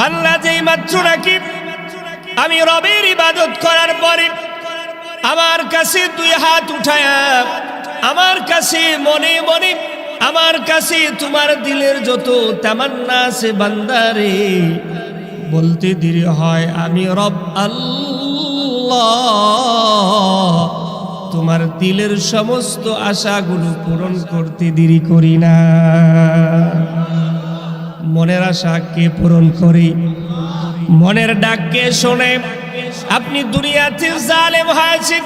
বাংলা যেই মাত্র নাকি, আমি রবের ইবাদত করার পরে আমার কাছে দুই হাত উঠায়া, আমার কাছে মনে মনে, আমার কাছে তোমার দিলের যত তামান্না আছে বান্দারে, বলতে দেরি হয় আমি রব আল্লাহ। তোমার দিলের সমস্ত আশাগুলো পূরণ করতে দেরি করি না। মনের আশা কে পূরণ করি? মনের ডাককে শোনে? আপনি দুনিয়াতে জালেম হয়েছে,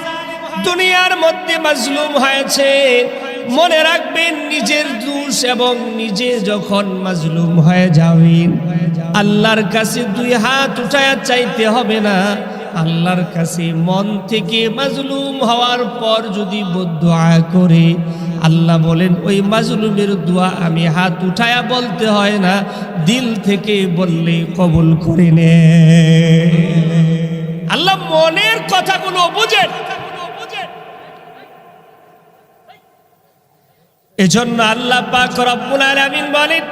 দুনিয়ার মধ্যে মাজলুম হয়েছে। মনে রাখবেন নিজের দোষ এবং নিজে যখন মাজলুম হয়ে যাবেন আল্লাহর কাছে দুই হাত উঠায়া চাইতে হবে না। আল্লাহর কাছে মন থেকে মাজলুম হওয়ার পর যদি বদুয়া করে আল্লাহ বলেন, ওই মাজলুমের দোয়া আমি হাত উঠায়া বলতে হয় না, দিল থেকে বললে কবুল করে নে। আল্লাহ মনের কথাগুলো বুঝেন। এজন্য আল্লাহ পাক বলেন,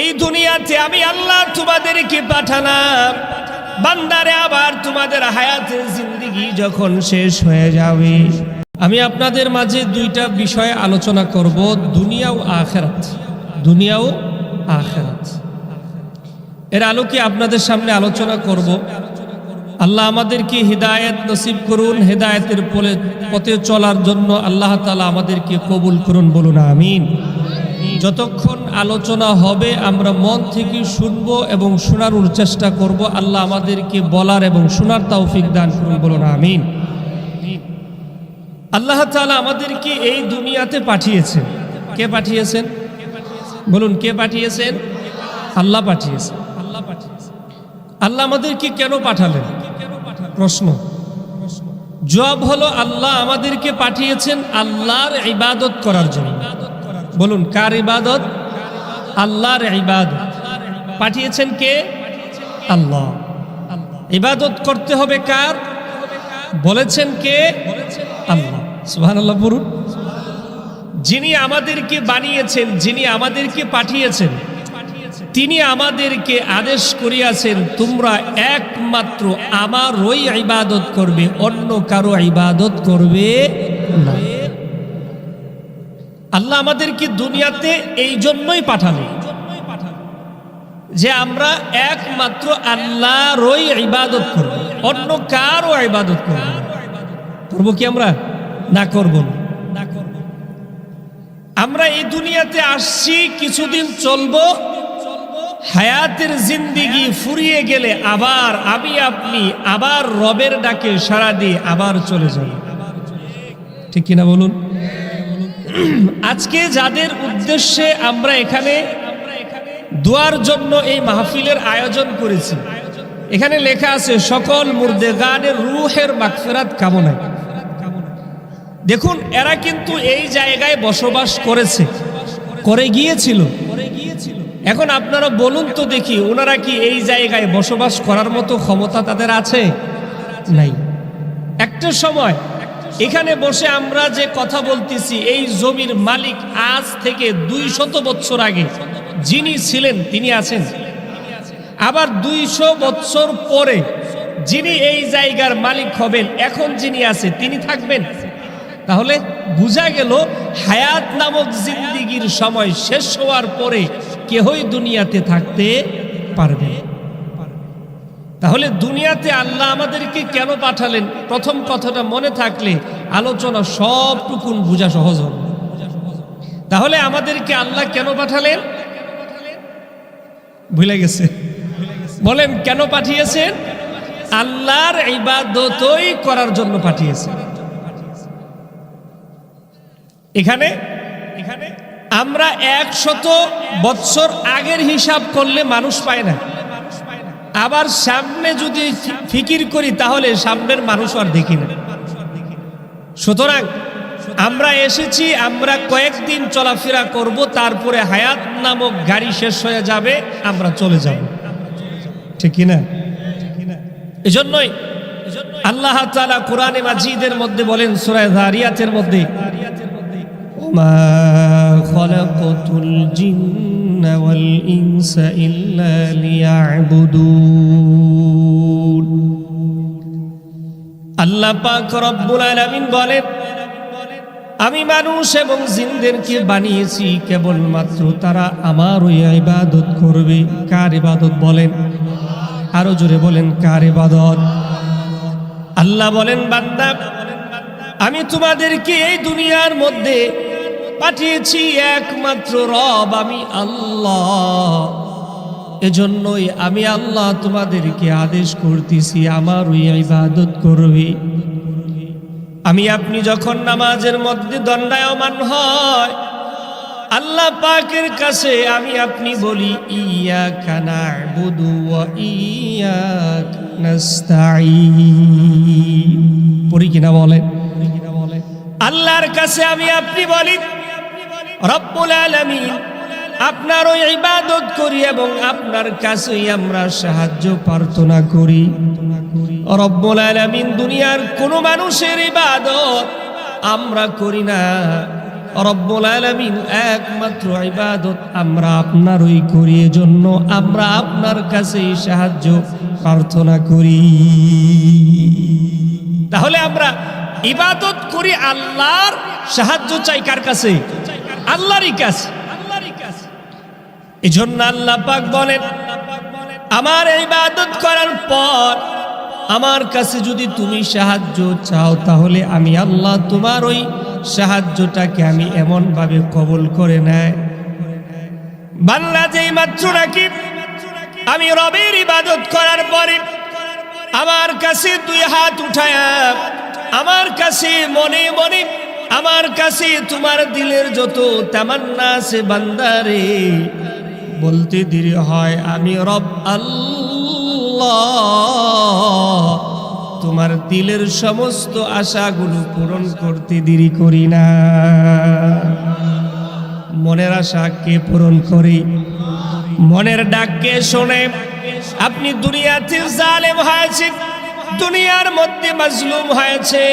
এই দুনিয়াতে আমি আল্লাহ তোমাদেরকে পাঠালাম। বান্দারে আবার তোমাদের হায়াতের জিন্দিগি যখন শেষ হয়ে যাবে আমি আপনাদের মাঝে দুইটা বিষয়ে আলোচনা করব, দুনিয়া ও আখেরাত। দুনিয়া ও আখেরাত। এর আলোকে আপনাদের সামনে আলোচনা করব। আল্লাহ আমাদেরকে হৃদায়ত নসিব করুন, হেদায়তের পলে পথে চলার জন্য আল্লাহ তালা আমাদেরকে কবুল করুন বলুন, আমিন। যতক্ষণ আলোচনা হবে, আমরা মন থেকে শুনব এবং শোনার চেষ্টা করব। আল্লাহ আমাদেরকে বলার এবং শোনার তৌফিক দান করুন বলুন, আমিন। আল্লাহ তালা আমাদেরকে এই দুনিয়াতে পাঠিয়েছেন কে পাঠিয়েছেন? বলুন, কে পাঠিয়েছেন? আল্লাহ পাঠিয়েছেন আল্লাহ পাঠিয়েছেন আল্লাহ আমাদেরকে কেন পাঠালেন? প্রশ্ন। জবাব হলো, আল্লাহ আমাদেরকে পাঠিয়েছেন আল্লাহর ইবাদত করার জন্য। বলুন, কার ইবাদত? আল্লাহর ইবাদত। পাঠিয়েছেন কে? আল্লাহ। ইবাদত করতে হবে কার? বলেছেন কে? আল্লাহ। সুহান আল্লাহ বলুন যিনি আমাদেরকে বানিয়েছেন, যিনি আমাদেরকে পাঠিয়েছেন, তিনি আমাদেরকে আদেশ করিয়াছেন, তোমরা একমাত্র আমার ওই ইবাদত করবে, অন্য কারও ইবাদত করবে আল্লাহ আমাদেরকে দুনিয়াতে এই জন্যই পাঠালো যে আমরা একমাত্র আল্লাহর ওই ইবাদত করব। অন্য কারও ইবাদত করব করব কি আমরা? না করব না। করব আমরা এই দুনিয়াতে আসছি, কিছুদিন চলবো, হায়াতের জিন্দিগি ফুরিয়ে গেলে আবার আমি আপনি, আবার রবের ডাকে সাড়া দিয়ে আবার চলে যাব। ঠিক কিনা বলুন? আজকে যাদের উদ্দেশ্যে আমরা এখানে দোয়ার জন্য এই মাহফিলের আয়োজন করেছি এখানে লেখা আছে, সকল মুর্দেগানের রুহের মাগফিরাত কামনায়। দেখুন, এরা কিন্তু এই জায়গায় বসবাস করেছে, করে গিয়েছিল। এখন আপনারা বলুন তো দেখি, ওনারা কি এই জায়গায় বসবাস করার মতো ক্ষমতা তাদের আছে? নাই। একটা সময়, এখানে বসে আমরা যে কথা বলতেছি, এই জমির মালিক আজ থেকে দুই শত বছর আগে যিনি ছিলেন, তিনি আছেন। আবার দুইশো বৎসর পরে যিনি এই জায়গার মালিক হবেন, এখন যিনি আছে, তিনি থাকবেন। তাহলে বোঝা গেল, হায়াত নামক জিন্দিগির সময় শেষ হওয়ার পরে কেহই দুনিয়াতে থাকতে পারবে তাহলে দুনিয়াতে আল্লাহ আমাদেরকে কেন পাঠালেন? প্রথম কথাটা মনে থাকলে আলোচনা সবটুকুন বোঝা সহজ হবে তাহলে আমাদেরকে আল্লাহ কেন পাঠালেন? ভুলে গেছে। বলেন, কেন পাঠিয়েছেন আল্লাহর ইবাদতই করার জন্য পাঠিয়েছেন এখানে এখানে আমরা একশত বৎসর আগের হিসাব করলে মানুষ পায় না। আবার সামনে যদি ফিকির করি, তাহলে সামনের মানুষ আর দেখি না। সুতরাং আমরা এসেছি, আমরা কয়েকদিন চলাফেরা করব, তারপরে হায়াত নামক গাড়ি শেষ হয়ে যাবে, আমরা চলে যাব। ঠিক কিনা? এজন্যই আল্লাহ তাআলা কোরআনে মাজিদের মধ্যে বলেন, সূরা যারিয়াতের মধ্যে মা ইনসা বলেন, আমি মানুষ এবং জিনদেরকে বানিয়েছি, কেবলমাত্র তারা আমার ওই ইবাদত করবে। কার ইবাদত বলেন? আরও জোরে বলেন, কার ইবাদত? আল্লাহ বলেন, বান্দা, আমি তোমাদেরকে এই দুনিয়ার মধ্যে পাঠিয়েছি একমাত্র রব, আমি আল্লাহ। এজন্যই আমি আল্লাহ তোমাদেরকে আদেশ করতেছি, আমার ওই ইবাদত করবে। আমি আপনি যখন নামাজের মধ্যে দণ্ডায়মান হয় আল্লাহ পাকের কাছে আমি আপনি বলি ইয়া কানা বুধু ইয়া পড়ি কিনা বলেন আল্লাহর কাছে আমি আপনি বলি, রব্বুল আলামিন আপনার ওই ইবাদত করি এবং আপনার কাছেই আমরা সাহায্য প্রার্থনা করি। রব্বুল আলামিন, দুনিয়ার কোনো মানুষের ইবাদত আমরা করি না। রব্বুল আলামিন একমাত্র ইবাদত আমরা আপনার ওই করি, এজন্য আমরা আপনার কাছে সাহায্য প্রার্থনা করি। তাহলে আমরা ইবাদত করি আল্লাহর সাহায্য চাই কার কাছে? আল্লাহরই কাছে। এই জন্য আল্লাহ পাক বলেন, আমার ইবাদত করার পর আমার কাছে যদি তুমি সাহায্য চাও, তাহলে আমি আল্লাহ তোমার ওই সাহায্যটাকে আমি এমন ভাবে কবল করে নেয় বাংলা যেই মাত্র নাকি আমি রবের ইবাদত করার পরে আমার কাছে দুই হাত উঠায়া, আমার কাছে মনে মনে, আমার কাছে তোমার দিলের যত তামান্না আছে বান্দারে, বলতে দেরি হয়, আমি রব আল্লাহ। তোমার দিলের সমস্ত আশাগুলো পূরণ করতে দেরি করি না। মনের আশা কে পূরণ করি? মনের ডাককে শোনে? আপনি দুনিয়াতে জালেম হয়েছে দুনিয়ার মধ্যে মাজলুম হয়েছে।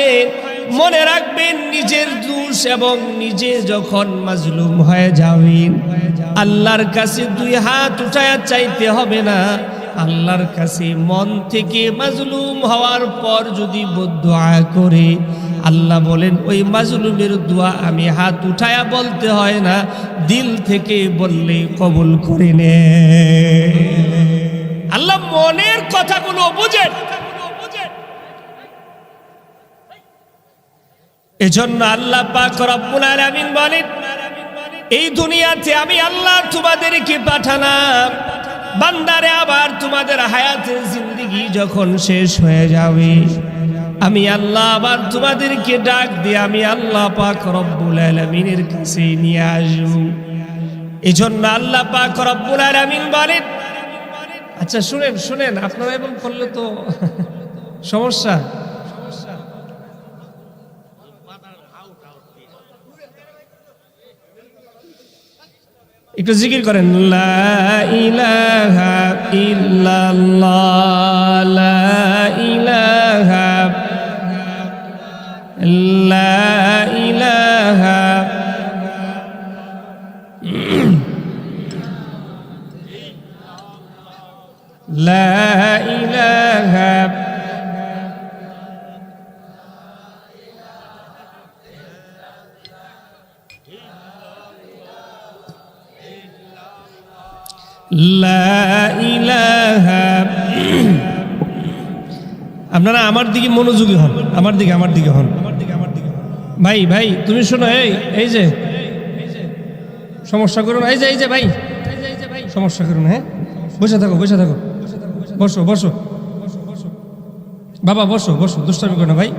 মনে রাখবেন নিজের দোষ এবং নিজে যখন মাজলুম হয়ে যাবেন, আল্লাহর কাছে দুই হাত উঠায়া চাইতে হবে না। আল্লাহর কাছে মন থেকে মাজলুম হওয়ার পর যদি বদুয়া করে, আল্লাহ বলেন, ওই মাজলুমের দোয়া আমি হাত উঠায়া বলতে হয় না, দিল থেকে বললে কবুল করে নে। আল্লাহ মনের কথাগুলো বুঝেন। এজন্য আল্লাহ পাক রব্বুল বলেন, এই দুনিয়াতে আমি আল্লাহ তোমাদেরকে পাঠালাম বান্দারে, আবার তোমাদের হায়াতের জিন্দিগি যখন শেষ হয়ে যাবে, আমি আল্লাহ আবার তোমাদেরকে ডাক দিয়ে আমি আল্লাহ পাক রব্বুল আলমিনের কাছে নিয়ে আসব। এজন্য আল্লাহ পাক রব্বুল আলমিন বলেন আচ্ছা শুনেন শুনেন, আপনারা এবং করলে তো সমস্যা। একটু জিকির করেন লা ইলাহা আপনারা আমার দিকে মনোযোগী হন। আমার দিকে আমার দিকে হন। ভাই ভাই, তুমি শোনো, এই এই যে। সমস্যা করুন এই যে এই যে, ভাই। সমস্যা করুন হ্যাঁ? বসে থাকো বসে থাকো। বসো বসো। বাবা, বসো বসো। দুষ্টামি করো না, ভাই।